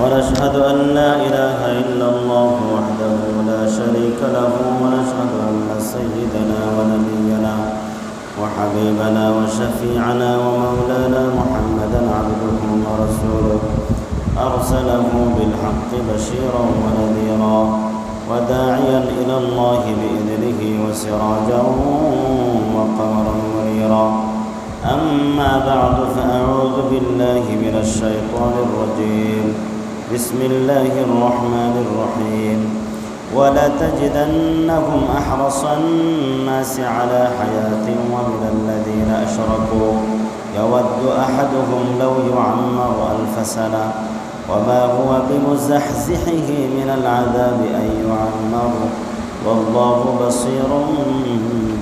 ونشهد أن لا إله إلا الله وحده لا شريك له ونشهد أن سيدنا ونبينا وحبيبنا وشفيعنا ومولانا محمدا عبده ورسوله. أرسله بالحق بشيرا ونذيرا وداعيا إلى الله بإذنه وسراجا وقمرا منيرا. أما بعد فأعوذ بالله من الشيطان الرجيم. بسم الله الرحمن الرحيم. ولتجدنهم أحرص الناس على حياة ومن الذين أشركوا. يود أحدهم لو يعمر ألف سنة. وما هو بمزحزحه من العذاب أن يعمر. والله بصير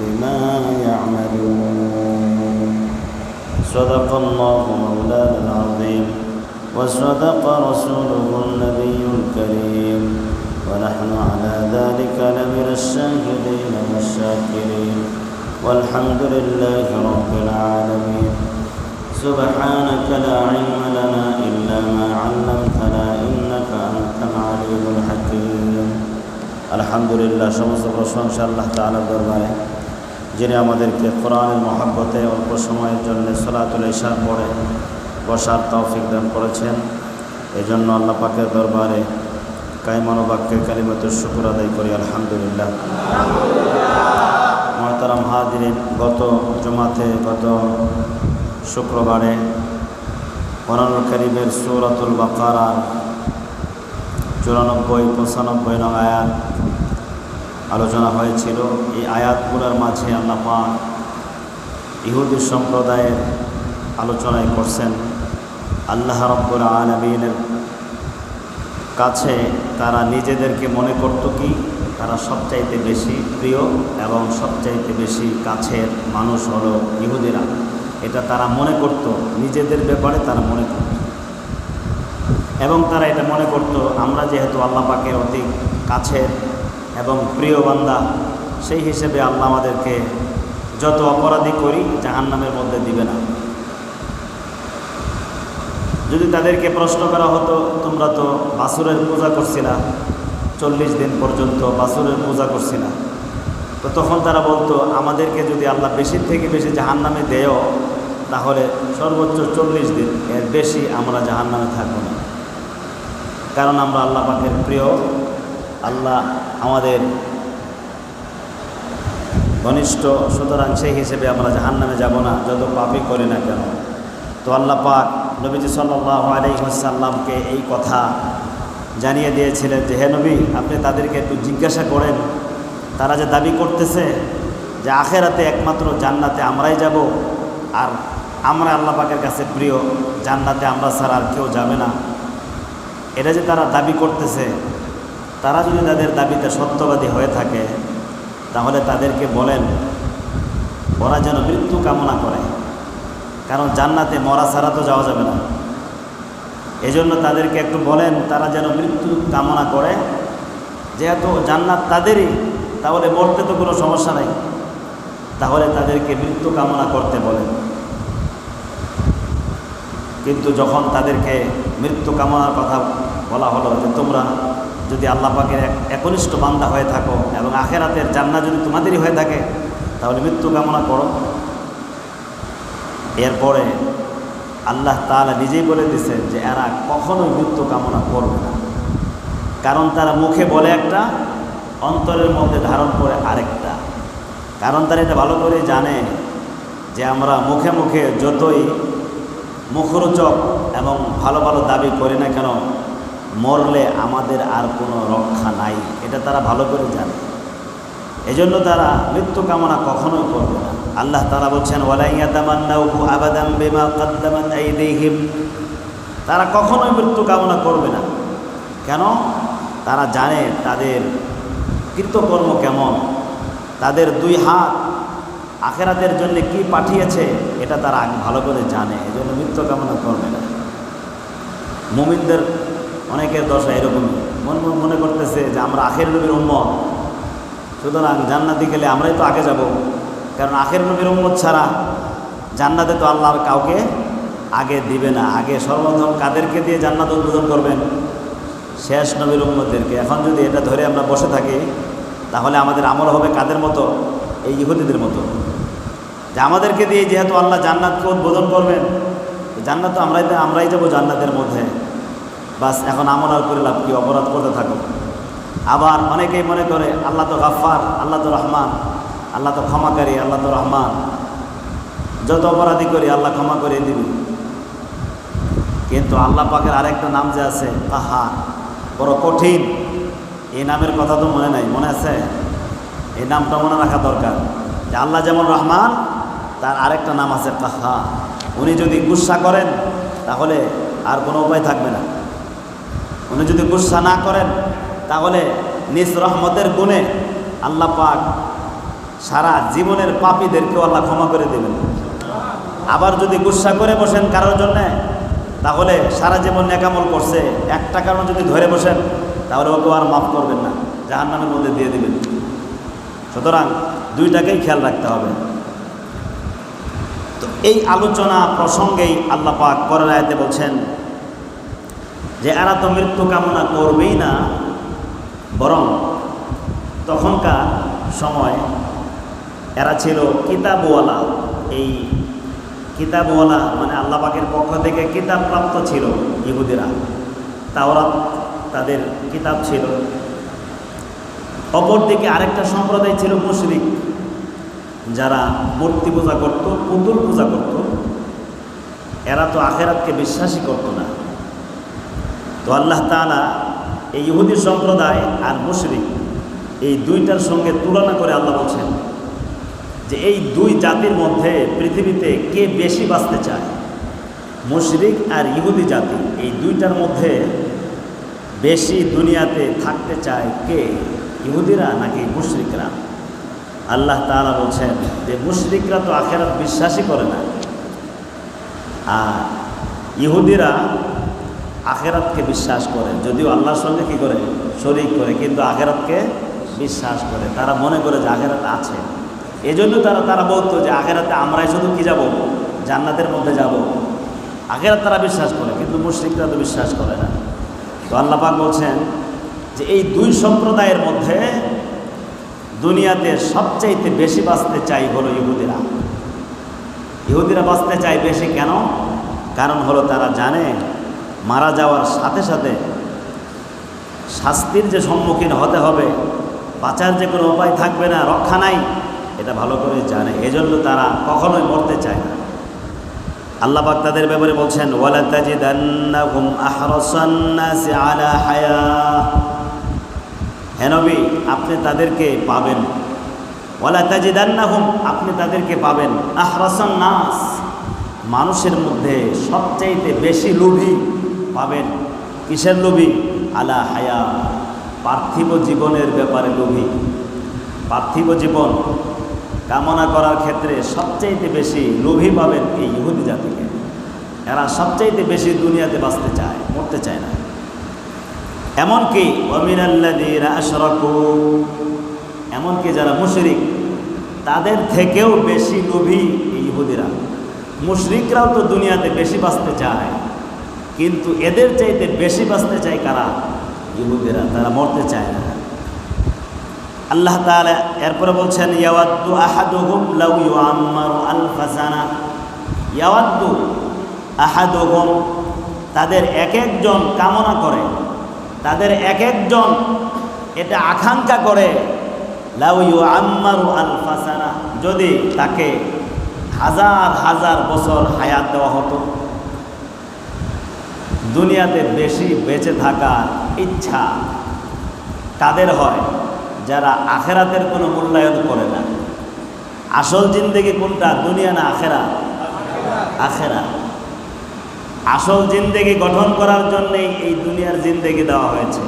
بما يعملون. صدق الله مولانا العظيم. وصدق رسوله النبي الكريم ونحن على ذلك لمن الشاهدين والشاكرين والحمد لله رب العالمين سبحانك لا علم لنا إلا ما علمتنا إنك أنت العليم الحكيم الحمد لله সমস্ত প্রশংসা আল্লাহ তাআলার দরবারে যিনি আমাদেরকে কোরআনের মহাব্বতে অল্প সময়ের জন্য সলাতুল ইশার পড়ে বসার তৌফিক দান করেছেন। এই জন্য আল্লাহ পাকের দরবারে কাইমানবাক্যে কালিমতের শুকুর আদায় করি, আলহামদুলিল্লাহ। মহতারাম হাদিন গত জমাতে, গত শুক্রবারে কোরআনুল করিমের সৌরাতুল বাকারা চুরানব্বই, পঁচানব্বই নং আয়াত আলোচনা হয়েছিল। এই আয়াতগুলোর মাঝে আল্লাহ পাক ইহুদি সম্প্রদায়ের আলোচনায় করছেন। আল্লাহ রব্বুল আলমিনের কাছে তারা নিজেদেরকে মনে করত কি? তারা সবচাইতে বেশি প্রিয় এবং সবচাইতে বেশি কাছের মানুষ হলো ইহুদিরা। এটা তারা মনে করত, নিজেদের ব্যাপারে তারা মনে করত। এবং তারা এটা মনে করত, আমরা যেহেতু আল্লাহ পাকের অতি কাছের এবং প্রিয় বান্দা, সেই হিসেবে আল্লাহ আমাদেরকে যত অপরাধী করি জাহান্নামের মধ্যে দিবে না। যদি তাদেরকে প্রশ্ন করা হতো, তোমরা তো বাসুরের পূজা করছিলা, চল্লিশ দিন পর্যন্ত বাসুরের পূজা করছিলা। তো তখন তারা বলতো, আমাদেরকে যদি আল্লাহ বেশি থেকে বেশি জাহান নামে দেয় তাহলে সর্বোচ্চ চল্লিশ দিন, এর বেশি আমরা জাহান নামে থাকব না। কারণ আমরা আল্লাহ পাকের প্রিয়, আল্লাহ আমাদের ঘনিষ্ঠ, সুতরাং সেই হিসেবে আমরা জাহান নামে যাব না, যত পাপই করি না কেন। তো আল্লাহ পাক নবীজি সাল্লাহ আলাইসাল্লামকে এই কথা জানিয়ে দিয়েছিলেন যে, হে নবী, আপনি তাদেরকে একটু জিজ্ঞাসা করেন। তারা যে দাবি করতেছে যে, আখেরাতে একমাত্র জান্নাতে আমরাই যাব, আর আমরা আল্লাহ পাকের কাছে প্রিয়, জান্নাতে আমরা ছাড়া আর কেউ যাবে না। এটা যে তারা দাবি করতেছে, তারা যদি তাদের দাবিতে সত্যবাদী হয়ে থাকে, তাহলে তাদেরকে বলেন, ওরা যেন মৃত্যু কামনা করে। কারণ জান্নাতে মরা ছাড়া তো যাওয়া যাবে না। এজন্য তাদেরকে একটু বলেন, তারা যেন মৃত্যু কামনা করে। যেহেতু জান্নাত তাদেরই, তাহলে মরতে তো কোনো সমস্যা নাই। তাহলে তাদেরকে মৃত্যু কামনা করতে বলেন। কিন্তু যখন তাদেরকে মৃত্যু কামনার কথা বলা হলো যে তোমরা যদি আল্লাহ পাকের একনিষ্ঠ বান্দা হয়ে থাকো এবং আখেরাতের জান্না যদি তোমাদেরই হয়ে থাকে, তাহলে মৃত্যু কামনা করো। এরপরে আল্লাহ তালা নিজেই বলে দিচ্ছেন যে এরা কখনোই মৃত্যু কামনা করবে না। কারণ তারা মুখে বলে একটা, অন্তরের মধ্যে ধারণ করে আরেকটা। কারণ তারা এটা ভালো করে জানে যে আমরা মুখে মুখে যতই মুখরোচক এবং ভালো ভালো দাবি করি না কেন, মরলে আমাদের আর কোনো রক্ষা নাই। এটা তারা ভালো করে জানে। এজন্য তারা মৃত্যু কামনা কখনোই করবে না। আল্লাহ তারা বলছেন তারা কখনোই মৃত্যু কামনা করবে না। কেন? তারা জানে তাদের কৃতকর্ম কেমন, তাদের দুই হাত আখেরাতের জন্য কি পাঠিয়েছে, এটা তারা আগে ভালো করে জানে এই জন্য মৃত্যু কামনা করবে না। মুমিনদের অনেকের দশা এরকম মন মনে করতেছে যে, আমরা আখের নবীর উম্মত, সুতরাং জান্নাতি গেলে আমরাই তো আগে যাব। কারণ আখের নবীর উম্মত ছাড়া জান্নাতে তো আল্লাহর কাউকে আগে দিবে না। আগে সর্বপ্রথম কাদেরকে দিয়ে জান্নাত উদ্বোধন করবেন? শেষ নবীর উম্মতদেরকে। এখন যদি এটা ধরে আমরা বসে থাকি, তাহলে আমাদের আমল হবে কাদের মতো? এই ইহুদিদের মতো। যে আমাদেরকে দিয়ে যেহেতু আল্লাহ জান্নাতকে উদ্বোধন করবেন জান্নাত তো আমরাই আমরাই যাব জান্নাতের মধ্যে। বাস এখন আমল আর করে লাভ কি? অপরাধ করতে থাকো আবার অনেকেই মনে করে, আল্লাহ তো গাফার আল্লাহ তো রহমান। আল্লাহ তো ক্ষমাকারী আল্লাহ তো রহমান। যত অপরাধী করি, আল্লাহ ক্ষমা করে দিবি। কিন্তু আল্লাহ পাকের আরেকটা নাম যে আছে আহা বড় কঠিন। এই নামের কথা তো মনে নাই, মনে আছে? এই নামটা মনে রাখা দরকার। যে আল্লাহ যেমন রহমান, তার আরেকটা নাম আছে কাহা উনি যদি গুসা করেন, তাহলে আর কোনো উপায় থাকবে না। উনি যদি গুসা না করেন, তাহলে নিজ রহমতের গুণে আল্লাহ পাক সারা জীবনের পাপীদেরকেও আল্লাহ ক্ষমা করে দেবেন। আবার যদি গুসা করে বসেন কারোর জন্যে, তাহলে সারা জীবন নেকামল করছে। একটা কারণ যদি ধরে বসেন, তাহলে ওকে আর মাফ করবেন না জাহান নামের মধ্যে দিয়ে দেবেন। সুতরাং দুইটাকেই খেয়াল রাখতে হবে। তো এই আলোচনা প্রসঙ্গেই আল্লাহ পাক পরের আয়াতে বলছেন যে, এরা তো মৃত্যু কামনা করবেই না, বরং তখনকার সময় এরা ছিল কিতাবওয়ালা। এই কিতাবওয়ালা মানে আল্লাহ পাকের পক্ষ থেকে কিতাব প্রাপ্ত ছিল ইহুদিরা। তাওরাত তাদের কিতাব ছিল। অপরদিকে আরেকটা সম্প্রদায় ছিল মুশরিক। যারা মূর্তি পূজা করত, পুতুল পূজা করত। এরা তো আখেরাতকে বিশ্বাসই করত না। তো আল্লাহ তালা এই ইহুদি সম্প্রদায় আর মুশরিক এই দুইটার সঙ্গে তুলনা করে আল্লাহ বলছেন যে এই দুই জাতির মধ্যে পৃথিবীতে কে বেশি বাঁচতে চায়? মুশরিক আর ইহুদি জাতি। এই দুইটার মধ্যে বেশি দুনিয়াতে থাকতে চায় কে? ইহুদিরা নাকি মুশরিকরা? আল্লাহ তাআলা বলছেন যে মুশরিকরা তো আখেরাত বিশ্বাসই করে না। আর ইহুদিরা আখেরাতকে বিশ্বাস করে। যদিও আল্লাহর সঙ্গে কী করে? শরিক করে, কিন্তু আখেরাতকে বিশ্বাস করে। তারা মনে করে যে আখেরাত আছে। এজন্য তারা তারা বলতো যে আখেরাতে আমরাই শুধু কি যাব? জান্নাতের মধ্যে যাব। আখেরাত তারা বিশ্বাস করে, কিন্তু মুশ্রিকরা তো বিশ্বাস করে না। তো আল্লাপাক বলছেন যে এই দুই সম্প্রদায়ের মধ্যে দুনিয়াতে সবচাইতে বেশি বাঁচতে চাই হলো ইহুদিরা। ইহুদিরা বাঁচতে চায় বেশি কেন? কারণ হলো তারা জানে মারা যাওয়ার সাথে সাথে শাস্তির যে সম্মুখীন হতে হবে, বাঁচার যে কোনো উপায় থাকবে না, রক্ষা নাই। এটা ভালো করে জানে। এজন্য তারা কখনোই মরতে চায় না। আল্লাহ পাক তাদের ব্যাপারে বলছেন ওয়ালা তাজিদান্নাহুম আহরাসান নাসি আলা হায়া। হে আপনি তাদেরকে পাবেন। ওয়ালা তাজিদান্নাহুম আপনি তাদেরকে পাবেন। আহরাসান নাস মানুষের মধ্যে সবচাইতে বেশি লোভী পাবেন। কিসের লোভী? আলা হায়া পার্থিব জীবনের ব্যাপারে লোভী। পার্থিব জীবন কামনা করার ক্ষেত্রে সবচাইতে বেশি লোভী পাবেন এই ইহুদি জাতিকে। এরা সবচাইতে বেশি দুনিয়াতে বাঁচতে চায়, মরতে চায় না। এমনকি অমিনাল্লাদিরা আশরাকু, এমনকি যারা মুশরিক, তাদের থেকেও বেশি লোভী ইহুদিরা। মুশরিকরাও তো দুনিয়াতে বেশি বাঁচতে চায়, কিন্তু এদের চাইতে বেশি বাঁচতে চায় কারা? ইহুদিরা, তারা মরতে চায় না। আল্লাহ তাআলা এরপরে বলছেন, ইয়াওয়াদ্দু আহাদুহুম লাউ ইউআম্মারু আলফা সানা। ইয়াওয়াদ্দু আহাদুহুম, তাদের এক একজন কামনা করে, তাদের এক একজন এটা আকাঙ্ক্ষা করে, লাউ ইউআম্মারু আলফা সানা, যদি তাকে হাজার হাজার বছর হায়াত দেওয়া হতো। দুনিয়াতে বেশি বেঁচে থাকার ইচ্ছা তাদের হয়। যারা আখেরাতের কোনো মূল্যায়ন করে না। আসল জিন্দেগি কোনটা? দুনিয়া না আখেরা? আখেরা। আসল জিন্দেগি গঠন করার জন্যেই এই দুনিয়ার জিন্দেগি দেওয়া হয়েছে।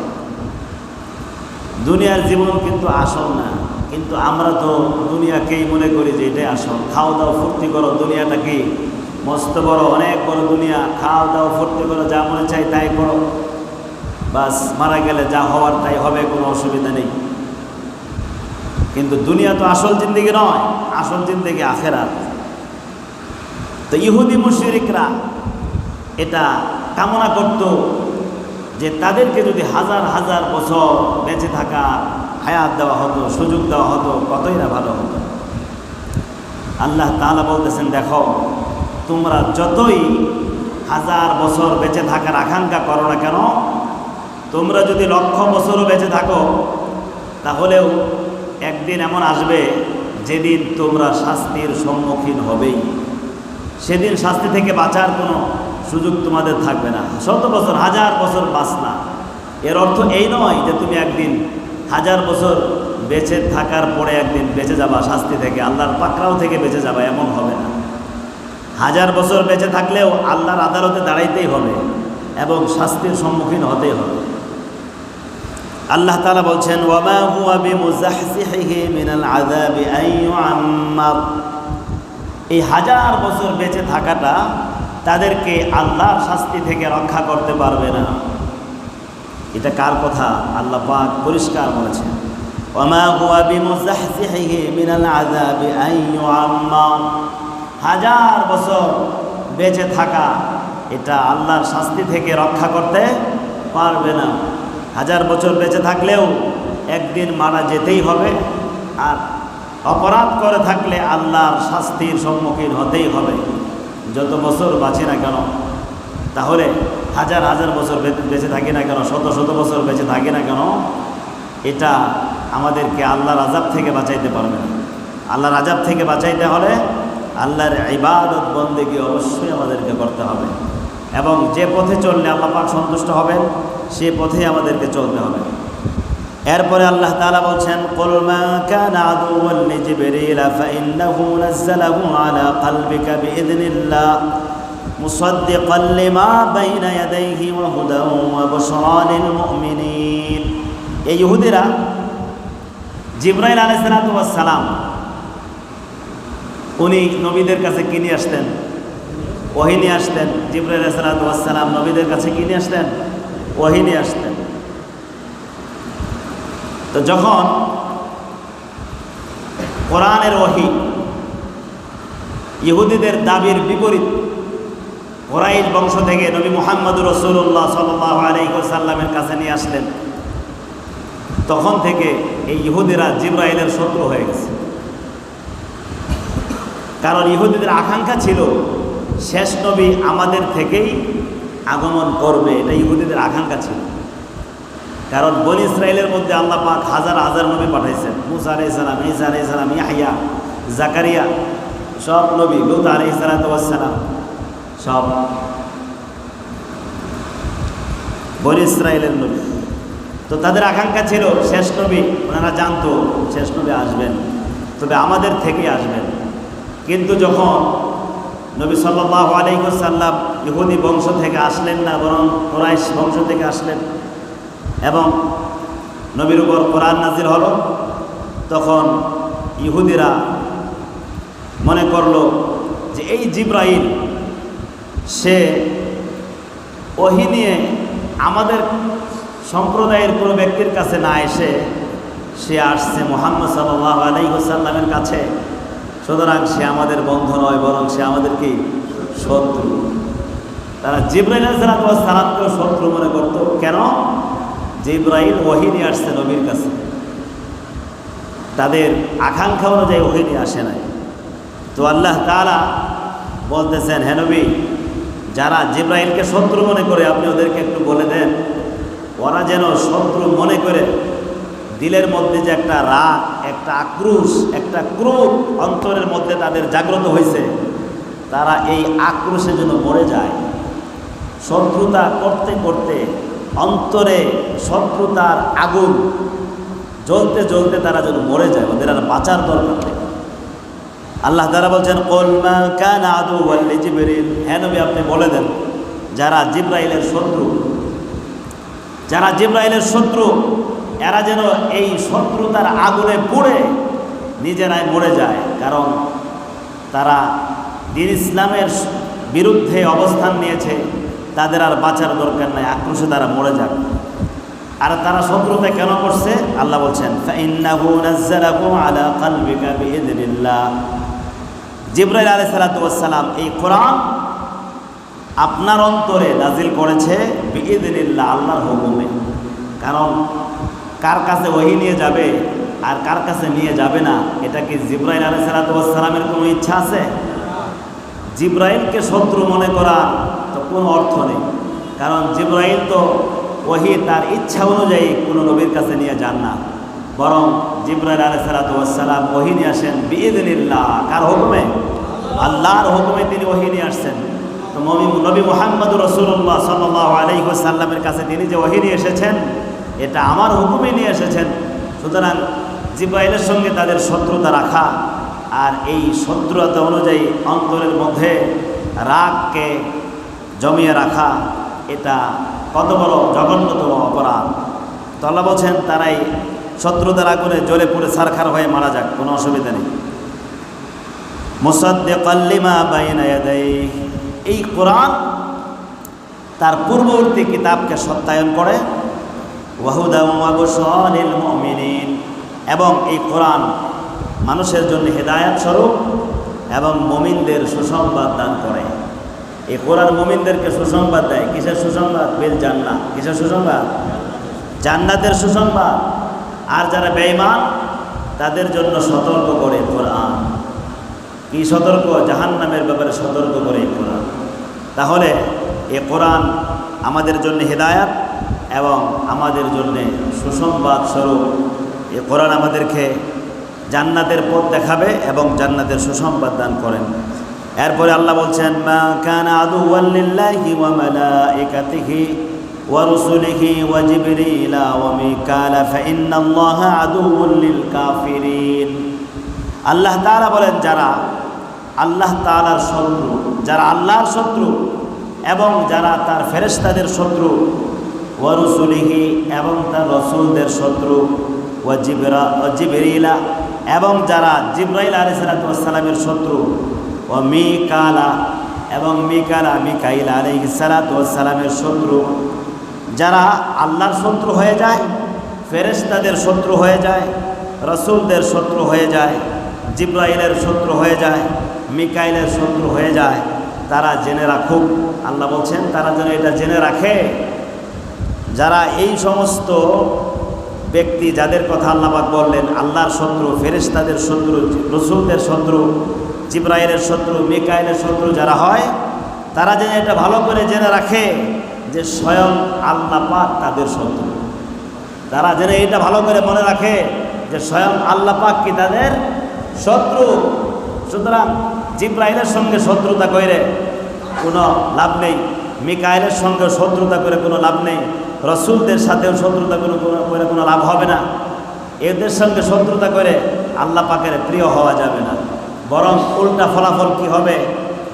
দুনিয়ার জীবন কিন্তু আসল না। কিন্তু আমরা তো দুনিয়াকেই মনে করি যে এটাই আসল। খাও দাও, ফুর্তি করো, দুনিয়াটা কি? মস্ত বড়, অনেক বড় দুনিয়া। খাও দাও, ফুর্তি করো, যা মনে চাই তাই করো। বাস, মারা গেলে যা হওয়ার তাই হবে, কোনো অসুবিধা নেই। কিন্তু দুনিয়া তো আসল জিন্দিগি নয়, আসল জিন্দিগি আখেরাত। তো ইহুদি মুশরিকরা এটা কামনা করত যে তাদেরকে যদি হাজার হাজার বছর বেঁচে থাকা হায়াত দেওয়া হতো, সুযোগ দেওয়া হতো, কতই না ভালো হতো। আল্লাহ তাআলা বলতেছেন, দেখো, তোমরা যতই হাজার বছর বেঁচে থাকার আকাঙ্ক্ষা করো না কেন, তোমরা যদি লক্ষ বছরও বেঁচে থাকো, তাহলেও একদিন এমন আসবে, যেদিন তোমরা শাস্তির সম্মুখীন হবেই। সেদিন শাস্তি থেকে বাঁচার কোনো সুযোগ তোমাদের থাকবে না। শত বছর, হাজার বছর বাঁচ না এর অর্থ এই নয় যে তুমি একদিন হাজার বছর বেঁচে থাকার পরে একদিন বেঁচে যাবা শাস্তি থেকে, আল্লাহর পাকড়াও থেকে বেঁচে যাবা, এমন হবে না। হাজার বছর বেঁচে থাকলেও আল্লাহর আদালতে দাঁড়াইতেই হবে এবং শাস্তির সম্মুখীন হতেই হবে। আল্লাহ তাআলা বলছেন, ওয়ামা হুয়া বিমুজাহজিহি মিনাল আযাবি আন ইউআম্মার। এই হাজার বছর বেঁচে থাকাটা তাদেরকে আল্লাহর শাস্তি থেকে রক্ষা করতে পারবে না। এটা কার কথা? আল্লাহ পাক পরিষ্কার বলেছেন, ওয়ামা হুয়া বিমুজাহজিহি মিনাল আযাবি আন ইউআম্মার। হাজার বছর বেঁচে থাকা এটা আল্লাহর শাস্তি থেকে রক্ষা করতে পারবে না। হাজার বছর বেঁচে থাকলেও একদিন মারা যেতেই হবে। আর অপরাধ করে থাকলে আল্লাহর শাস্তির সম্মুখীন হতেই হবে। যত বছর বাঁচি না কেন, তাহলে হাজার হাজার বছর বেঁচে থাকি না কেন, শত শত বছর বেঁচে থাকি না কেন, এটা আমাদেরকে আল্লাহর আজাব থেকে বাঁচাইতে পারবে না। আল্লাহর আজাব থেকে বাঁচাইতে হলে আল্লাহর ইবাদত বন্দেগী অবশ্যই আমাদেরকে করতে হবে। এবং যে পথে চললে আল্লাহ পাক সন্তুষ্ট হবেন সে পথে আমাদেরকে চলতে হবে। এরপরে আল্লাহ তাআলা বলছেন, কুল মা কানা আদুওয়ান লিজিবরিল ফাইন্নাহু নাযালাহু আলা কলবিকা বিইذنিল্লাহ মুসাদ্দিকান লিমা বাইনা ইহুদিরা জিবরাইল আলাইহিস সালাতু ওয়াস সালাম, উনি নবীদের কাছে কি নিয়ে আসতেন? ওহি নিয়ে আসতেন? জিব্রাইল সালাম নবীদের কাছে কি নিয়ে আসতেন? ওহি নিয়ে আসতেন। তো যখন কোরআনের ওহি ইহুদিদের দাবির বিপরীত, কোরাইশ বংশ থেকে নবী মোহাম্মদ রসুল্লাহ সাল্লাহ আলাইসাল্লামের কাছে নিয়ে আসলেন, তখন থেকে এই ইহুদিরা জিব্রাইলের শত্রু হয়ে গেছে। কারণ ইহুদিদের আকাঙ্ক্ষা ছিল, শেষ নবী আমাদের থেকেই আগমন করবে, এটা ইহুদিদের আকাঙ্ক্ষা ছিল। কারণ বন ইসরায়েলের মধ্যে আল্লাহ পাক হাজার হাজার নবী পাঠাইছেন। মুসা আলাই সালাম ইসা আলাই সালাম ইয়াহিয়া জাকারিয়া, সব নবী, লুত আলাই সালাম, সব বন ইসরায়েলের নবী। তো তাদের আকাঙ্ক্ষা ছিল শেষ নবী, ওনারা জানতো শেষ নবী আসবেন, তবে আমাদের থেকেই আসবেন। কিন্তু যখন নবী সাল্লাহ আলাইসাল্লাম ইহুদি বংশ থেকে আসলেন না, বরং কোরাইশ বংশ থেকে আসলেন। এবং নবীর উপর কোরআন নাজির হল। তখন ইহুদিরা মনে করল যে এই জিব্রাইল, সে ওহি নিয়ে আমাদের সম্প্রদায়ের কোনো ব্যক্তির কাছে না এসে সে আসছে মোহাম্মদ সাল্লাহ আলাইসাল্লামের কাছে। সুতরাং সে আমাদের বন্ধু নয়, বরং সে আমাদের কি শত্রু। তারা জিব্রাইল সালামকেও শত্রু মনে করত। কেন? জিব্রাইল ওহিনী আসছে নবীর কাছে। তাদের আকাঙ্ক্ষা অনুযায়ী ওহিনী আসে নাই। তো আল্লাহ তারা বলতেছেন, হে নবী, যারা জিব্রাইলকে শত্রু মনে করে, আপনি ওদেরকে একটু বলে দেন। ওরা যেন শত্রু মনে করে, দিলের মধ্যে যে একটা রাগ, একটা আক্রোশ, একটা ক্রোধ অন্তরের মধ্যে তাদের জাগ্রত হয়েছে তারা এই আক্রোশে যেন মরে যায়। শত্রুতা করতে করতে অন্তরে শত্রুতার আগুন জ্বলতে জ্বলতে তারা যেন মরে যায়, ওদের আর বাঁচার দরকার নেই। আল্লাহ তারা বলছেন কলমা কান আদু ওয়াল্লি জিবরিল হ্যাঁ নবী, আপনি বলে দেন, যারা জিব্রাইলের শত্রু, যারা জিব্রাইলের শত্রু, এরা যেন এই শত্রুতার আগুনে পুড়ে নিজেরাই মরে যায়। কারণ তারা দিন ইসলামের বিরুদ্ধে অবস্থান নিয়েছে। তাদের আর বাঁচার দরকার নাই, আক্রোশে তারা মরে যাক। আর তারা শত্রুতে কেন করছে? আল্লাহ বলছেন জিব্রাইল আলি সালাতাম এই কোরআন আপনার অন্তরে নাজিল করেছে বিদিনিল্লা আল্লাহর হুকুমে। কারণ কার কাছে ওহি নিয়ে যাবে আর কার কাছে নিয়ে যাবে না, এটা কি জিব্রাইল আলি সালাতামের কোনো ইচ্ছা আছে? জিব্রাইলকে শত্রু মনে করা কোনো অর্থ নেই। কারণ জিব্রাইল তো ওহি তার ইচ্ছা অনুযায়ী কোনো নবীর কাছে নিয়ে যান না। বরং জিব্রাইল আলাইসালাম ওহি নিয়ে আসেন বিদিনিল্লাহ কার হুকুমে? আল্লাহর হুকুমে তিনি ওহি নিয়ে আসছেন। তো নবী নবী মোহাম্মদ রসুল্লাহ সাল্লাহ আলহিহাসাল্লামের কাছে তিনি যে ওহি নিয়ে এসেছেন, এটা আমার হুকুমে নিয়ে এসেছেন। সুতরাং জিব্রাইলের সঙ্গে তাদের শত্রুতা রাখা আর এই শত্রুতা অনুযায়ী অন্তরের মধ্যে রাগকে জমিয়ে রাখা, এটা কত বড় জঘন্যতম অপরাধ। তল্লা বলছেন, তারাই শত্রুতার আগুনে জ্বলে পুড়ে সারখার হয়ে মারা যাক, কোনো অসুবিধা নেই। মুসাদ্দিকাল্লিমা বাইনা ইয়াদাইহি। এই কোরআন তার পূর্ববর্তী কিতাবকে সত্যায়ন করে ওয়াহুদাম ওয়া বুশরালিল মুমিনিন। এবং এই কোরআন মানুষের জন্য হেদায়াত স্বরূপ এবং মমিনদের সুসংবাদ দান করে। এই কোরআন মোমিনদেরকে সুসংবাদ দেয়। কিসের সুসংবাদ? বেল জান্না কিসের সুসংবাদ? জান্নাতের সুসংবাদ। আর যারা বেঈমান, তাদের জন্য সতর্ক করে কোরআন। কি সতর্ক? জাহান্নামের ব্যাপারে সতর্ক করে কোরআন। তাহলে এ কোরআন আমাদের জন্য হেদায়াত এবং আমাদের জন্যে সুসংবাদ স্বরূপ। এ কোরআন আমাদেরকে জান্নাতের পথ দেখাবে এবং জান্নাতের সুসংবাদ দান করেন। এরপরে আল্লাহ বলছেন, মা কানা আদুওয়াল্লিল্লাহি ওয়া মালাইকাতিহি ওয়া রুসুলিহি ওয়া জিবরিলা ওয়া মিকালা ফাইন্নাল্লাহা আদুউল লিল কাফিরিন। আল্লাহ তাআলা বলেন, যারা আল্লাহ তাআলার শত্রু, যারা আল্লাহর শত্রু এবং যারা তার ফেরেশতাদের শত্রু, ওয়া রুসুলিহি এবং তার রসুলদের শত্রু, ওয়া জিবরা, জিবরিলা এবং যারা জিব্রাইল আলাইহিস সালামের শত্রু ও মিকালা এবং মিকালা মিকাইল আলাইসালামের শত্রু। যারা আল্লাহর শত্রু হয়ে যায়, ফেরেশতাদের শত্রু হয়ে যায়, রসুলদের শত্রু হয়ে যায়, জিব্রাইলের শত্রু হয়ে যায়, মিকাইলের শত্রু হয়ে যায়, তারা জেনে রাখুক। আল্লাহ বলছেন, তারা যেন এটা জেনে রাখে। যারা এই সমস্ত ব্যক্তি যাদের কথা আল্লাহবাক বললেন, আল্লাহর শত্রু, ফেরেশতাদের শত্রু, রসুলদের শত্রু জিব্রাইলের শত্রু, মিকাইলের শত্রু যারা হয়, তারা যেন এটা ভালো করে জেনে রাখে যে স্বয়ং আল্লাহ পাক তাদের শত্রু। তারা যেন এটা ভালো করে মনে রাখে যে স্বয়ং আল্লাহ পাক কি তাদের শত্রু। সুতরাং জিব্রাইলের সঙ্গে শত্রুতা করে কোনো লাভ নেই, মিকাইলের সঙ্গে শত্রুতা করে কোনো লাভ নেই, রসুলদের সাথেও শত্রুতা কোনো করে কোনো লাভ হবে না। এদের সঙ্গে শত্রুতা করে আল্লাহ পাকের প্রিয় হওয়া যাবে না। বরং উল্টা ফলাফল কি হবে?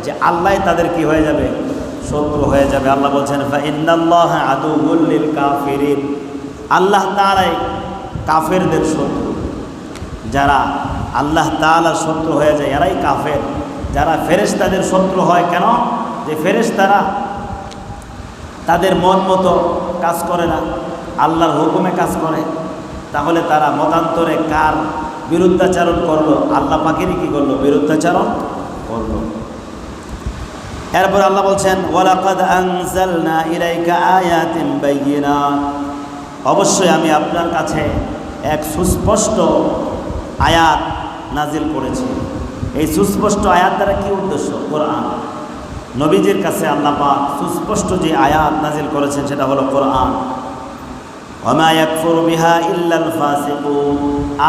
যে আল্লাহ তাদের কি হয়ে যাবে? শত্রু হয়ে যাবে। আল্লাহ বলছেন কাফিরিন। আল্লাহ তারাই কাফেরদের শত্রু। যারা আল্লাহ তালার শত্রু হয়ে যায়, এরাই কাফের। যারা ফেরেশতাদের শত্রু হয় কেন? যে ফেরেশতারা তাদের মন মতো কাজ করে না, আল্লাহর হুকুমে কাজ করে। তাহলে তারা মতান্তরে কার বিরুদ্ধাচারণ করল। আল্লাহ পাখিরই কি করল? বিরুদ্ধাচারণ করল। এরপর আল্লাহ বলছেন, ওয়ালাকাদ আনজালনা ইলাইকা আয়াতিন বাইয়িনাত অবশ্যই আমি আপনার কাছে এক সুস্পষ্ট আয়াত নাজিল করেছি। এই সুস্পষ্ট আয়াত দ্বারা কি উদ্দেশ্য? কোরআন। নবীজির কাছে আল্লাহ পাক সুস্পষ্ট যে আয়াত নাজিল করেছেন, সেটা হলো কোরআন।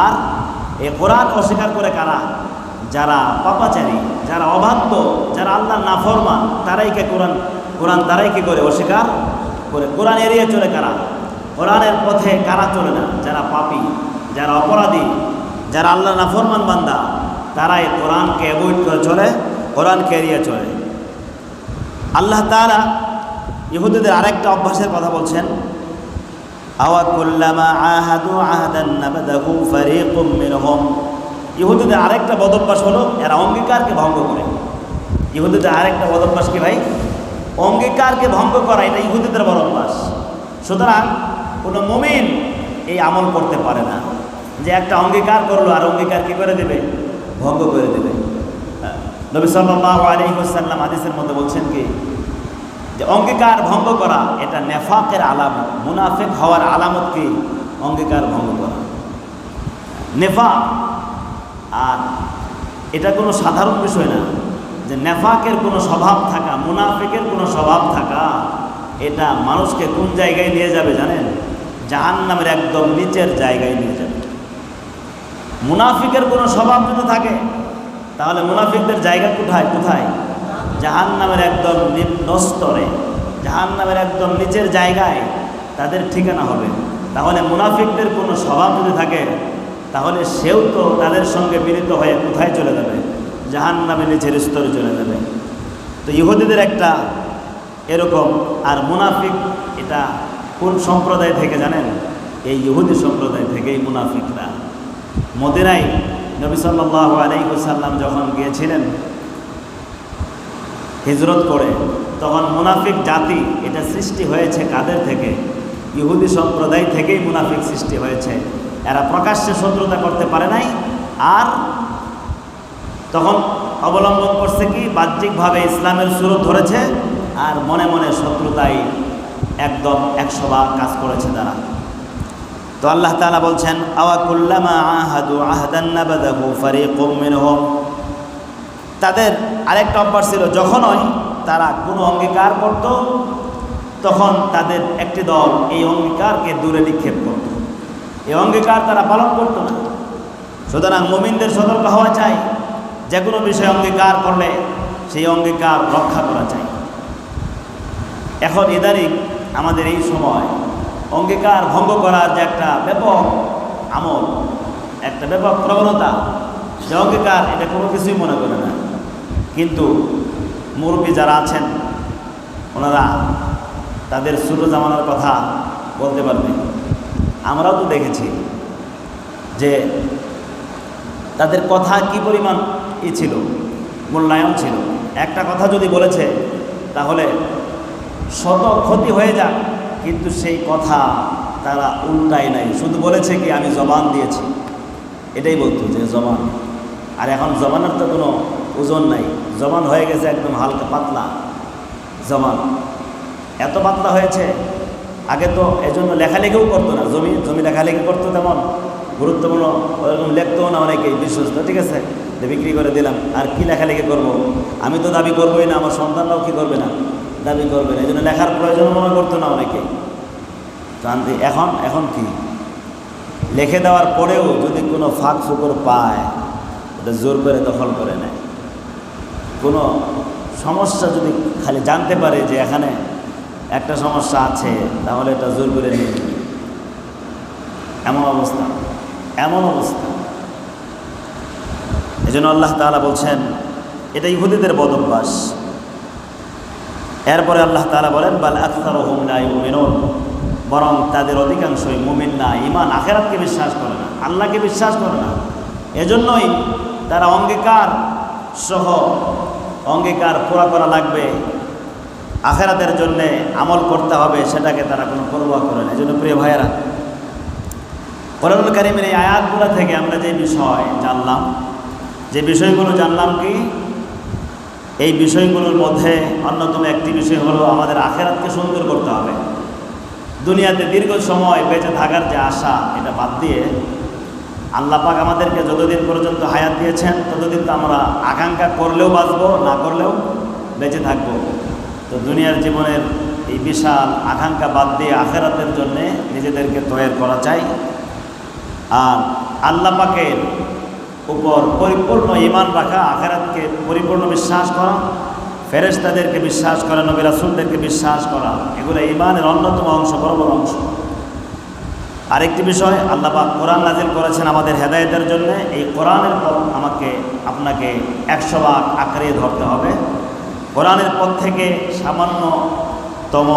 আর এ কোরআন অস্বীকার করে কারা? যারা পাপাচারী, যারা অবাধ্য, যারা আল্লাহ নাফরমান, তারাই কে কোরআন কোরআন তারাই কি করে? অস্বীকার করে। কোরআন এড়িয়ে চলে কারা? কোরআনের পথে কারা চলে না? যারা পাপি, যারা অপরাধী, যারা আল্লাহ নাফরমান বান্দা, তারাই কোরআনকে অ্যাভয়েড করে চলে, কোরআনকে এড়িয়ে চলে। আল্লাহ তারা ইহুদিদের আরেকটা অভ্যাসের কথা বলছেন। আওয়া কুল্লামা আহাদু আহাদান নাবাদাহু ফারিকুম মিনহুম। ইহুদিদের আরেকটা বদভ্যাস হলো এরা অঙ্গীকারকে ভঙ্গ করে। ইহুদিদের আরেকটা বদভ্যাস কি ভাই? অঙ্গীকারকে ভঙ্গ করা, এটা ইহুদিদের বড় অভ্যাস সুতরাং কোনো মুমিন এই আমল করতে পারে না যে একটা অঙ্গীকার করল আর অঙ্গীকার কি করে দেবে? ভঙ্গ করে দেবে। হ্যাঁ। নবী সাল্লাল্লাহু আলাইহি ওয়াসাল্লাম হাদিসের মধ্যে বলছেন কি যে অঙ্গীকার ভঙ্গ করা, এটা নেফাকের আলামত। মুনাফিক হওয়ার আলামত কি? অঙ্গীকার ভঙ্গ করা। নেফা আর এটা কোনো সাধারণ বিষয় না। যে নেফাকের কোনো স্বভাব থাকা, মুনাফিকের কোনো স্বভাব থাকা, এটা মানুষকে কোন জায়গায় নিয়ে যাবে জানেন? জাহান নামের একদম নিচের জায়গায় নিয়ে যাবে। মুনাফিকের কোনো স্বভাব যদি থাকে, তাহলে মুনাফিকদের জায়গা কোথায়? কোথায়? জাহান নামের একদম নিম্ন স্তরে জাহান নামের একদম নিচের জায়গায় তাদের ঠিকানা হবে। তাহলে মুনাফিকদের কোনো স্বভাব যদি থাকে, তাহলে সেও তো তাদের সঙ্গে মিলিত হয়ে কোথায় চলে যাবে? জাহান নামের নিচের স্তরে চলে যাবে। তো ইহুদিদের একটা এরকম, আর মুনাফিক এটা কোন সম্প্রদায় থেকে জানেন? এই ইহুদি সম্প্রদায় থেকেই মুনাফিকরা। মদিনায় নবী সাল্লাহ আলাইসাল্লাম যখন গিয়েছিলেন হিজরত করে, তখন মুনাফিক জাতি এটা সৃষ্টি হয়েছে কাদের থেকে? ইহুদি সম্প্রদায় থেকেই মুনাফিক সৃষ্টি হয়েছে। এরা প্রকাশ্যে শত্রুতা করতে পারে নাই, আর তখন অবলম্বন করছে কি? বাহ্যিকভাবে ইসলামের সুরত ধরেছে, আর মনে মনে শত্রুতাই একদম একশো ভাগ কাজ করেছে তারা। তো আল্লাহ তাআলা বলছেন আওয়াকুল্লামা আহাদু আহদান্নাবাদাহু ফারিকুম মিনহুম। তাদের আরেকটা অভ্যাস ছিল, যখনই তারা কোনো অঙ্গীকার করত, তখন তাদের একটি দল এই অঙ্গীকারকে দূরে নিক্ষেপ করত। এই অঙ্গীকার তারা পালন করত না। সুতরাং মুমিনদের সতর্ক হওয়া চাই, যে কোনো বিষয়ে অঙ্গীকার করলে সেই অঙ্গীকার রক্ষা করা চাই। এখন ইদানিং আমাদের এই সময় অঙ্গীকার ভঙ্গ করার যে একটা ব্যাপক আমল, একটা ব্যাপক প্রবণতা যে অঙ্গীকার এটা কোনো কিছুই মনে করে না। কিন্তু মুরব্বী যারা আছেন, ওনারা তাদের ছোটো জামানোর কথা বলতে পারবে। আমরাও তো দেখেছি যে তাদের কথা কি পরিমাণ ই ছিল, মূল্যায়ন ছিল। একটা কথা যদি বলেছে, তাহলে শত ক্ষতি হয়ে যাক, কিন্তু সেই কথা তারা উল্টাই নাই। শুধু বলেছে কি, আমি জবান দিয়েছি। এটাই বলতো যে জবান। আর এখন জবানের তো কোনো ওজন নাই। জবান হয়ে গেছে একদম হালকা পাতলা। জবান এত পাতলা হয়েছে, আগে তো এজন্য লেখালেখিও করতো না। জমি জমি লেখালেখি করতো তেমন। গুরুত্বপূর্ণ ওরকম লিখতেও না অনেকেই, বিশ্বস্ত, ঠিক আছে? বিক্রি করে দিলাম, আর কি লেখালেখি করব। আমি তো দাবি করবোই না, আমার সন্তানরাও কি করবে না? দাবি করবে না এই জন্য লেখার প্রয়োজন মনে করতো না অনেকে। জানতে এখন এখন কি? লিখে দেওয়ার পরেও যদি কোনো ফাঁক ফুকর পায়, ওটা জোর করে দখল করে নেয়। কোনো সমস্যা যদি খালি জানতে পারে যে এখানে একটা সমস্যা আছে, তাহলে এটা জোর করে নিয়ে এমন অবস্থা এমন অবস্থা। এই জন্য আল্লাহ তালা বলছেন, এটা ইহুদিদের বদ অভ্যাস এরপরে আল্লাহ তালা বলেন, বাল আখতার হোম নাই মেনন বরং তাদের অধিকাংশই মুমিন না। ইমান আখেরাতকে বিশ্বাস করে না, আল্লাহকে বিশ্বাস করে না। এজন্যই তারা অঙ্গীকার সহ অঙ্গীকার পুরা করা লাগবে। আখেরাতের জন্যে আমল করতে হবে, সেটাকে তারা কোনো পরোয়া করে না। এই জন্য প্রিয় ভাইয়েরা, কোরআনুল কারিমের এই আয়াতগুলো থেকে আমরা যে বিষয় জানলাম, যে বিষয়গুলো জানলাম কি? এই বিষয়গুলোর মধ্যে অন্যতম একটি বিষয় হলো আমাদের আখেরাতকে সুন্দর করতে হবে। দুনিয়াতে দীর্ঘ সময় বেঁচে থাকার যে আশা, এটা বাদ দিয়ে আল্লাহ পাক আমাদেরকে যতদিন পর্যন্ত হায়াত দিয়েছেন, ততদিন তো আমরা আকাঙ্ক্ষা করলেও বাঁচব, না করলেও বেঁচে থাকব। তো দুনিয়ার জীবনের এই বিশাল আকাঙ্ক্ষা বাদ দিয়ে আখেরাতের জন্যে নিজেদেরকে তৈরি করা চাই। আর আল্লাহ পাকের উপর পরিপূর্ণ ইমান রাখা, আখেরাতকে পরিপূর্ণ বিশ্বাস করা, ফেরেশতাদেরকে বিশ্বাস করা, নবী রাসুলদেরকে বিশ্বাস করা, এগুলো ইমানের অন্যতম অংশ, বড় বড় অংশ। আরেকটি বিষয়, আল্লাহ কোরআন নাজিল করেছেন আমাদের হেদায়েতের জন্য। এই কোরআনের পথ আমাকে, আপনাকে একশো ভাগ আঁকড়িয়ে ধরতে হবে। কোরআনের পথ থেকে সামান্যতম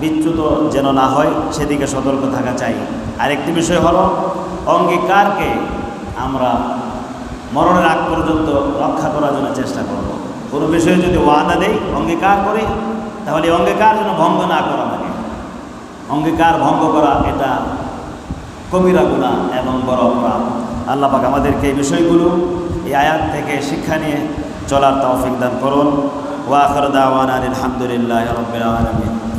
বিচ্যুত যেন না হয়, সেদিকে সতর্ক থাকা চাই। আরেকটি বিষয় হলো, অঙ্গীকারকে আমরা মরণের আগ পর্যন্ত রক্ষা করার জন্য চেষ্টা করব। কোনো বিষয়ে যদি ওয়াদা দেই, অঙ্গীকার করি, তাহলে অঙ্গীকার যেন ভঙ্গ না করা অঙ্গীকার ভঙ্গ করা, এটা কবিরা গুণা এবং বড় অপরাধ। আল্লাহ পাক আমাদেরকে এই বিষয়গুলো, এই আয়াত থেকে শিক্ষা নিয়ে চলার তৌফিক দান করুন। ওয়াখর দাওয়ান আলহামদুলিল্লাহ আলমিন।